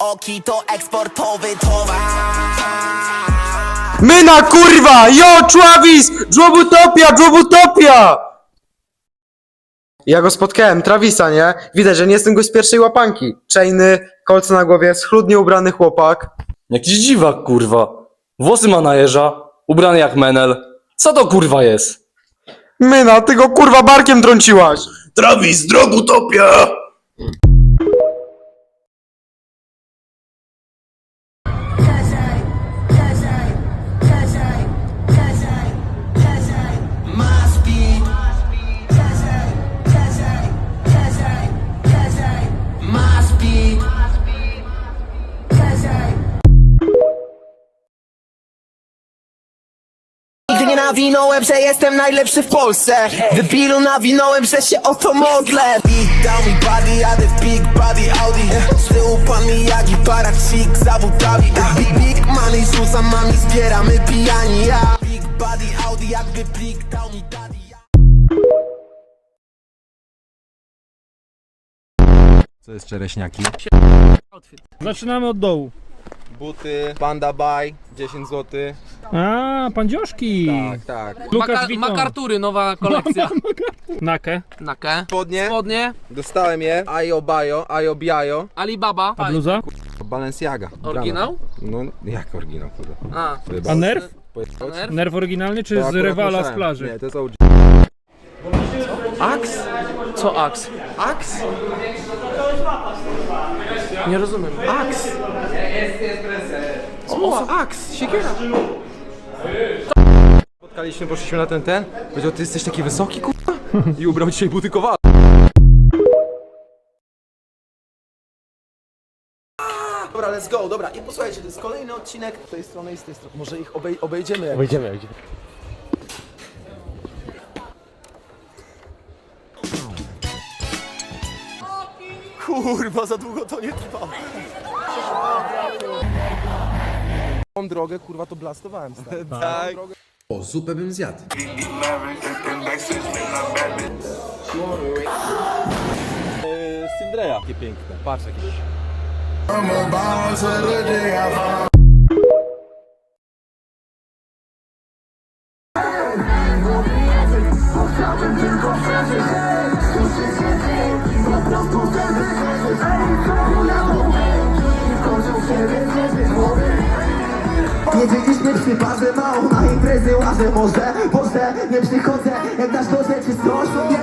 oki to eksportowy towar Myna kurwa! Yo, Travis! Jobutopia, Jobutopia! Ja go spotkałem, Travisa, nie? Widać, że nie jestem go z pierwszej łapanki. Chainy, kolce na głowie, schludnie ubrany chłopak. Jakiś dziwak, kurwa. Włosy ma na jeża, ubrany jak menel. Co to kurwa jest? Myna, ty go kurwa barkiem trąciłaś! Travis, drogutopia! Nawinąłem, że jestem najlepszy w Polsce Debilu nawinąłem, że się o to modlę Big down mi body, jadę w big body Audi Z tyłu pan Miyagi, paracik z Abu Dhabi Big, big money, rzucam mami, zbieramy pijani ja Big body Audi, jakby plik dał mi daddy. Co jest czereśniaki? Zaczynamy od dołu. Buty, Panda Buy, 10 zł. A, pandzioszki. Tak, tak. Lukas Maka-. Makartury, nowa kolekcja. Nakę. Nakę. Spodnie, Spodnie, dostałem je. Ayo Bayo, Ayo Biayo. Alibaba. A bluza? Balenciaga. Oryginał? No, jak oryginał, kurde. A, A nerw? Nerw? Nerw oryginalny czy To z rywala z plaży? Nie, to jest OG. Axe? Co Ax? Axe? Nie rozumiem. Axe! Smoła, Axe, siekiera. Spotkaliśmy, poszliśmy na ten ten. Powiedział, ty jesteś taki wysoki, kurwa? I ubrał dzisiaj buty kowala. Dobra, let's go, dobra. I posłuchajcie, to jest kolejny odcinek z tej strony i z tej strony. Może ich obej obejdziemy. Obejdziemy, obejdziemy. Kurwa, za długo to nie trwa. Tą drogę, kurwa, to blastowałem. Stary. Tak. O, zupę bym zjadł. Cindreja. Jakie piękne. Patrz jakieś. Nie byliśmy przy barze mało na imprezy łażę może Boże, nie przychodzę. Jak dasz do rzeczy coś to nie